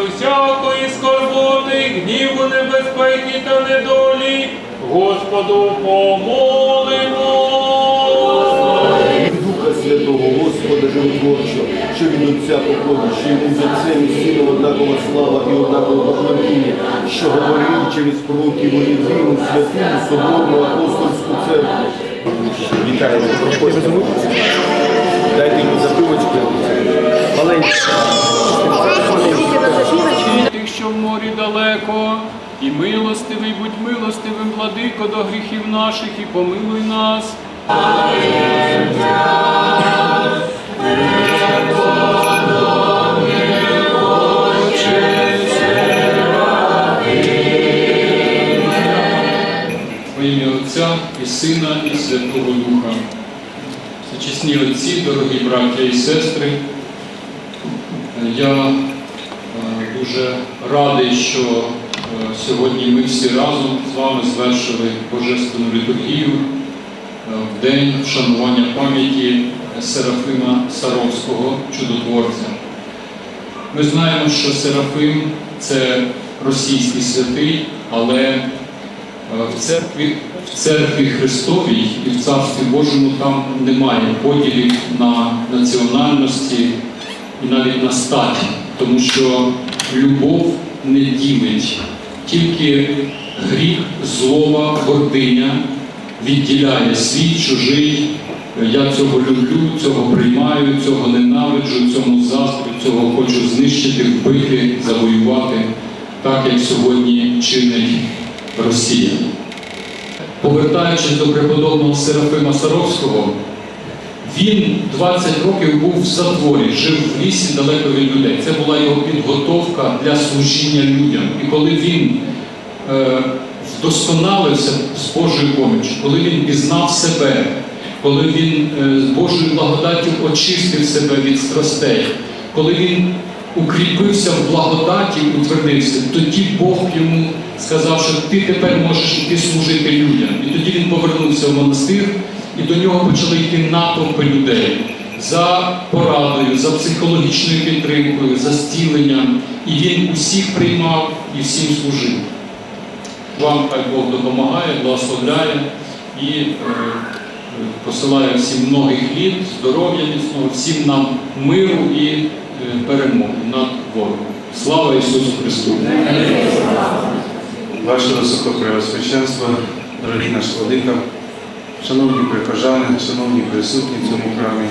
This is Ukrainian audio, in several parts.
до всякої скорботи, гніву небезпеки та недолі, Господу помолимо. Духа Святого, Господа Животворчого, що він отця походить, що йому за це сіном однакова слава і однакова поклоніння, що говорив через пророки воєдину, святу, соборну апостольську церкву. Вітаю, проходьте. Дайте йому запивочку. Маленьку. Морі далеко, і милостивий, будь милостивим, владико, до гріхів наших, і помилуй нас. Во ім'я Отця і Сина, і Святого Духа. Всечесні отці, дорогі браття і сестри, я дуже радий, що е, сьогодні ми всі разом з вами звершили Божественну літургію е, в день вшанування пам'яті Серафима Саровського, чудотворця. Ми знаємо, що Серафим це російський святий, але е, в церкві, в церкві Христовій і в Царстві Божому там немає поділів на національності і навіть на статі, тому що любов не ділить, тільки гріх, злоба, гординя відділяє свій, чужий. Я цього люблю, цього приймаю, цього ненавиджу, цьому заздрю, цього хочу знищити, вбити, завоювати, так як сьогодні чинить Росія. Повертаючись до преподобного Серафима Саровського, він 20 років був в затворі, жив в лісі далеко від людей. Це була його підготовка для служіння людям. І коли він е, вдосконалився з Божою поміччю, коли він пізнав себе, коли він е, з Божою благодаттю очистив себе від страстей, коли він укріпився в благодаті, утвердився, тоді Бог йому сказав, що ти тепер можеш іти служити людям. І тоді він повернувся в монастир, і до нього почали йти натовпи людей за порадою, за психологічною підтримкою, за зціленням. І він усіх приймав і всім служив. Вам хай Бог допомагає, благословляє і е, посилає всім многих літ, здоров'я міцного, всім нам миру і е, перемоги над ворогом. Слава Ісусу Христу! Ваше високопреосвященство, дорогі наш владика, шановні прихожани, шановні присутні в цьому храмі,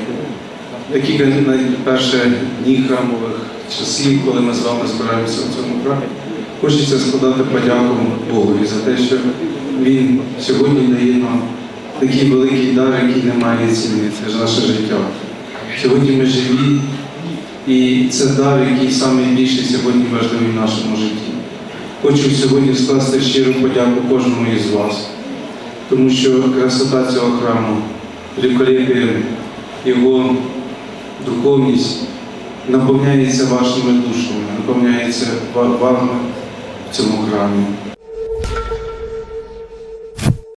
такі найперші дні храмових часів, коли ми з вами збираємося в цьому храмі, хочеться складати подяку Богові за те, що Він сьогодні дає нам такий великий дар, який не має ціни, це ж наше життя. Сьогодні ми живі, і це дар, який найбільший сьогодні важливий в нашому житті. Хочу сьогодні скласти щиру подяку кожному із вас, тому що красота цього храму, великолепие, його духовність наповняється вашими душами, наповняється вами в цьому храмі.